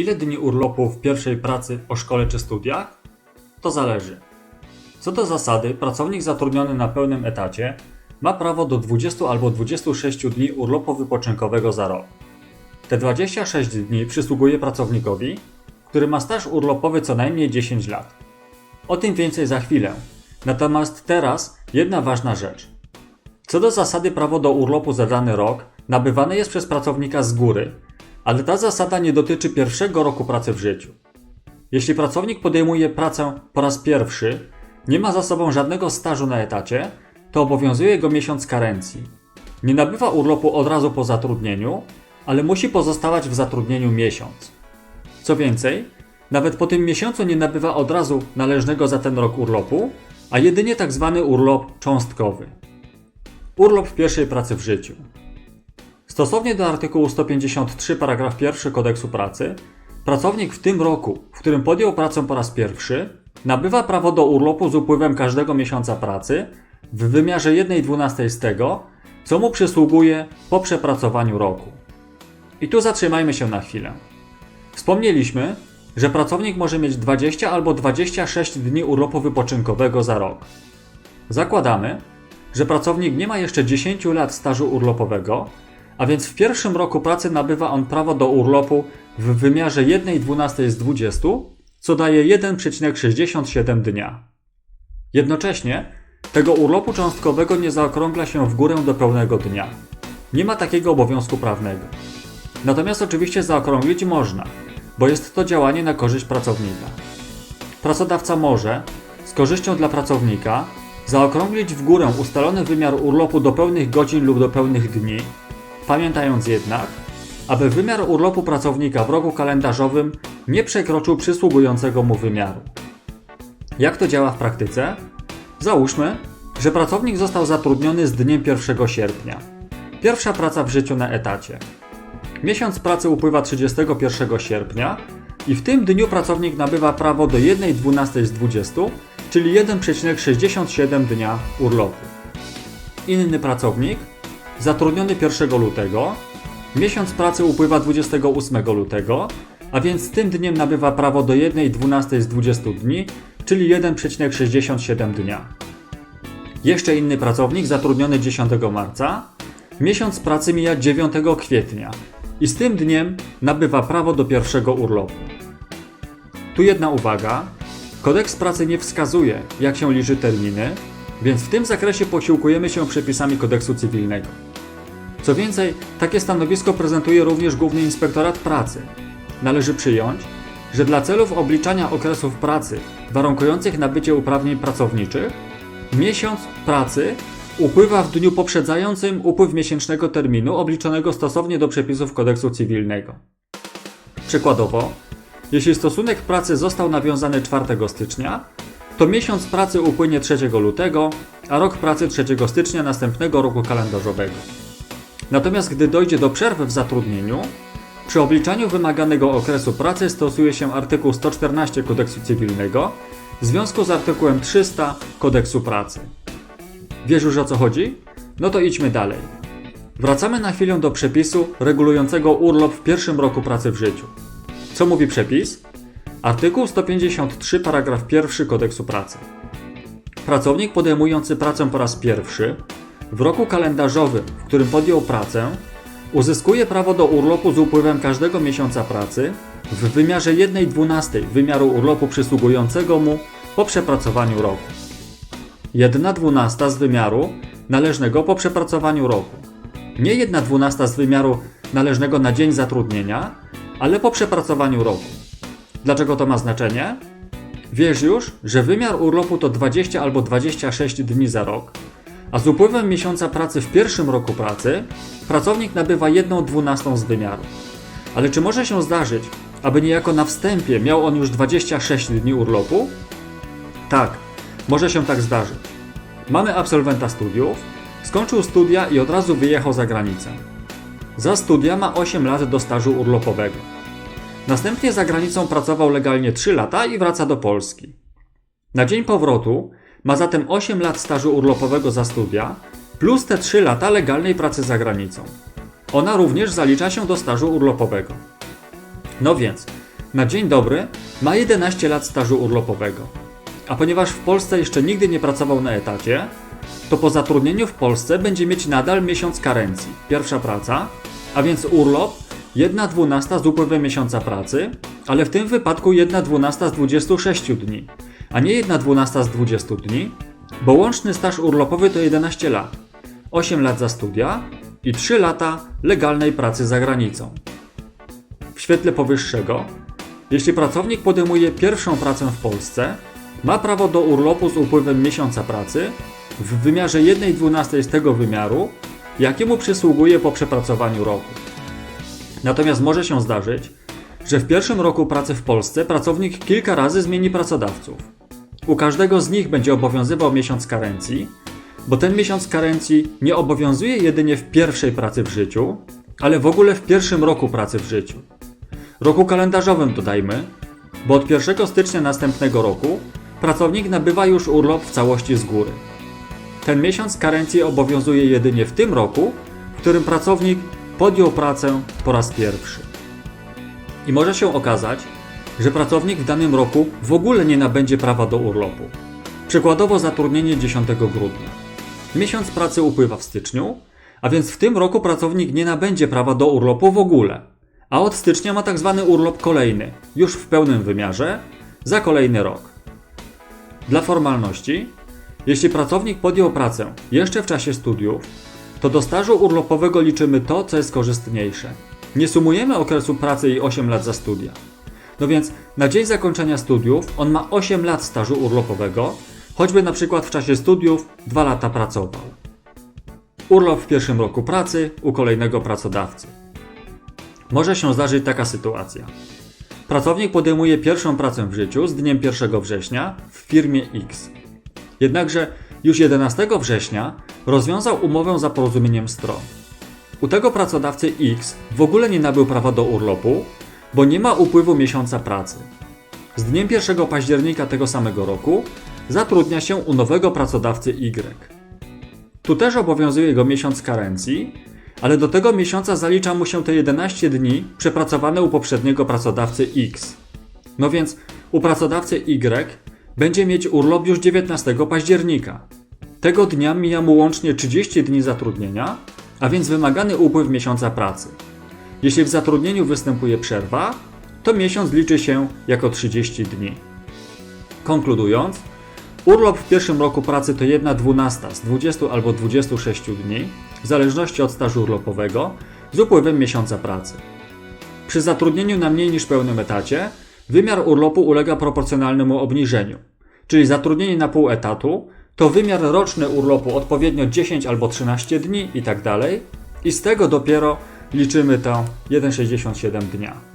Ile dni urlopu w pierwszej pracy o szkole czy studiach? To zależy. Co do zasady, pracownik zatrudniony na pełnym etacie ma prawo do 20 albo 26 dni urlopu wypoczynkowego za rok. Te 26 dni przysługuje pracownikowi, który ma staż urlopowy co najmniej 10 lat. O tym więcej za chwilę. Natomiast teraz jedna ważna rzecz. Co do zasady prawo do urlopu za dany rok nabywane jest przez pracownika z góry, ale ta zasada nie dotyczy pierwszego roku pracy w życiu. Jeśli pracownik podejmuje pracę po raz pierwszy, nie ma za sobą żadnego stażu na etacie, to obowiązuje go miesiąc karencji. Nie nabywa urlopu od razu po zatrudnieniu, ale musi pozostawać w zatrudnieniu miesiąc. Co więcej, nawet po tym miesiącu nie nabywa od razu należnego za ten rok urlopu, a jedynie tak zwany urlop cząstkowy. Urlop w pierwszej pracy w życiu. Stosownie do artykułu 153 paragraf 1 Kodeksu Pracy, pracownik w tym roku, w którym podjął pracę po raz pierwszy, nabywa prawo do urlopu z upływem każdego miesiąca pracy w wymiarze 1,12 z tego, co mu przysługuje po przepracowaniu roku. I tu zatrzymajmy się na chwilę. Wspomnieliśmy, że pracownik może mieć 20 albo 26 dni urlopu wypoczynkowego za rok. Zakładamy, że pracownik nie ma jeszcze 10 lat stażu urlopowego, a więc w pierwszym roku pracy nabywa on prawo do urlopu w wymiarze 1,12 z 20, co daje 1,67 dnia. Jednocześnie tego urlopu cząstkowego nie zaokrągla się w górę do pełnego dnia. Nie ma takiego obowiązku prawnego. Natomiast oczywiście zaokrąglić można, bo jest to działanie na korzyść pracownika. Pracodawca może, z korzyścią dla pracownika, zaokrąglić w górę ustalony wymiar urlopu do pełnych godzin lub do pełnych dni, pamiętając jednak, aby wymiar urlopu pracownika w roku kalendarzowym nie przekroczył przysługującego mu wymiaru. Jak to działa w praktyce? Załóżmy, że pracownik został zatrudniony z dniem 1 sierpnia. Pierwsza praca w życiu na etacie. Miesiąc pracy upływa 31 sierpnia i w tym dniu pracownik nabywa prawo do 1,12 z 20, czyli 1,67 dnia urlopu. Inny pracownik, zatrudniony 1 lutego, miesiąc pracy upływa 28 lutego, a więc tym dniem nabywa prawo do 1,12 z 20 dni, czyli 1,67 dnia. Jeszcze inny pracownik zatrudniony 10 marca, miesiąc pracy mija 9 kwietnia i z tym dniem nabywa prawo do pierwszego urlopu. Tu jedna uwaga. Kodeks pracy nie wskazuje, jak się liczy terminy, więc w tym zakresie posiłkujemy się przepisami kodeksu cywilnego. Co więcej, takie stanowisko prezentuje również Główny Inspektorat Pracy. Należy przyjąć, że dla celów obliczania okresów pracy warunkujących nabycie uprawnień pracowniczych, miesiąc pracy upływa w dniu poprzedzającym upływ miesięcznego terminu obliczonego stosownie do przepisów kodeksu cywilnego. Przykładowo, jeśli stosunek pracy został nawiązany 4 stycznia, to miesiąc pracy upłynie 3 lutego, a rok pracy 3 stycznia następnego roku kalendarzowego. Natomiast gdy dojdzie do przerwy w zatrudnieniu, przy obliczaniu wymaganego okresu pracy stosuje się artykuł 114 kodeksu cywilnego w związku z artykułem 300 kodeksu pracy. Wiesz już o co chodzi? No to idźmy dalej. Wracamy na chwilę do przepisu regulującego urlop w pierwszym roku pracy w życiu. Co mówi przepis? Artykuł 153 paragraf 1 kodeksu pracy. Pracownik podejmujący pracę po raz pierwszy w roku kalendarzowym, w którym podjął pracę, uzyskuje prawo do urlopu z upływem każdego miesiąca pracy w wymiarze 1,12 wymiaru urlopu przysługującego mu po przepracowaniu roku. 1,12 z wymiaru należnego po przepracowaniu roku. Nie 1,12 z wymiaru należnego na dzień zatrudnienia, ale po przepracowaniu roku. Dlaczego to ma znaczenie? Wiesz już, że wymiar urlopu to 20 albo 26 dni za rok, a z upływem miesiąca pracy w pierwszym roku pracy pracownik nabywa 1,12 z wymiaru. Ale czy może się zdarzyć, aby niejako na wstępie miał on już 26 dni urlopu? Tak, może się tak zdarzyć. Mamy absolwenta studiów, skończył studia i od razu wyjechał za granicę. Za studia ma 8 lat do stażu urlopowego. Następnie za granicą pracował legalnie 3 lata i wraca do Polski. Na dzień powrotu ma zatem 8 lat stażu urlopowego za studia, plus te 3 lata legalnej pracy za granicą. Ona również zalicza się do stażu urlopowego. No więc, na dzień dobry ma 11 lat stażu urlopowego. A ponieważ w Polsce jeszcze nigdy nie pracował na etacie, to po zatrudnieniu w Polsce będzie mieć nadal miesiąc karencji. Pierwsza praca, a więc urlop 1 dwunasta z upływem miesiąca pracy, ale w tym wypadku 1 dwunasta z 26 dni, a nie 1 dwunasta z 20 dni, bo łączny staż urlopowy to 11 lat, 8 lat za studia i 3 lata legalnej pracy za granicą. W świetle powyższego, jeśli pracownik podejmuje pierwszą pracę w Polsce, ma prawo do urlopu z upływem miesiąca pracy w wymiarze 1,12 z tego wymiaru, jakiemu przysługuje po przepracowaniu roku. Natomiast może się zdarzyć, że w pierwszym roku pracy w Polsce pracownik kilka razy zmieni pracodawców. U każdego z nich będzie obowiązywał miesiąc karencji, bo ten miesiąc karencji nie obowiązuje jedynie w pierwszej pracy w życiu, ale w ogóle w pierwszym roku pracy w życiu. Roku kalendarzowym dodajmy, bo od 1 stycznia następnego roku pracownik nabywa już urlop w całości z góry. Ten miesiąc karencji obowiązuje jedynie w tym roku, w którym pracownik podjął pracę po raz pierwszy. I może się okazać, że pracownik w danym roku w ogóle nie nabędzie prawa do urlopu. Przykładowo zatrudnienie 10 grudnia. Miesiąc pracy upływa w styczniu, a więc w tym roku pracownik nie nabędzie prawa do urlopu w ogóle. A od stycznia ma tak zwany urlop kolejny, już w pełnym wymiarze, za kolejny rok. Dla formalności, jeśli pracownik podjął pracę jeszcze w czasie studiów, to do stażu urlopowego liczymy to, co jest korzystniejsze. Nie sumujemy okresu pracy i 8 lat za studia. No więc na dzień zakończenia studiów on ma 8 lat stażu urlopowego, choćby na przykład w czasie studiów 2 lata pracował. Urlop w pierwszym roku pracy u kolejnego pracodawcy. Może się zdarzyć taka sytuacja. Pracownik podejmuje pierwszą pracę w życiu z dniem 1 września w firmie X. Jednakże już 11 września rozwiązał umowę za porozumieniem stron. U tego pracodawcy X w ogóle nie nabył prawa do urlopu, bo nie ma upływu miesiąca pracy. Z dniem 1 października tego samego roku zatrudnia się u nowego pracodawcy Y. Tu też obowiązuje jego miesiąc karencji, ale do tego miesiąca zalicza mu się te 11 dni przepracowane u poprzedniego pracodawcy X. No więc u pracodawcy Y będzie mieć urlop już 19 października. Tego dnia mija mu łącznie 30 dni zatrudnienia, a więc wymagany upływ miesiąca pracy. Jeśli w zatrudnieniu występuje przerwa, to miesiąc liczy się jako 30 dni. Konkludując, urlop w pierwszym roku pracy to 1 dwunasta z 20 albo 26 dni, w zależności od stażu urlopowego, z upływem miesiąca pracy. Przy zatrudnieniu na mniej niż pełnym etacie, wymiar urlopu ulega proporcjonalnemu obniżeniu, czyli zatrudnienie na pół etatu to wymiar roczny urlopu odpowiednio 10 albo 13 dni itd. I z tego dopiero liczymy to 1,67 dnia.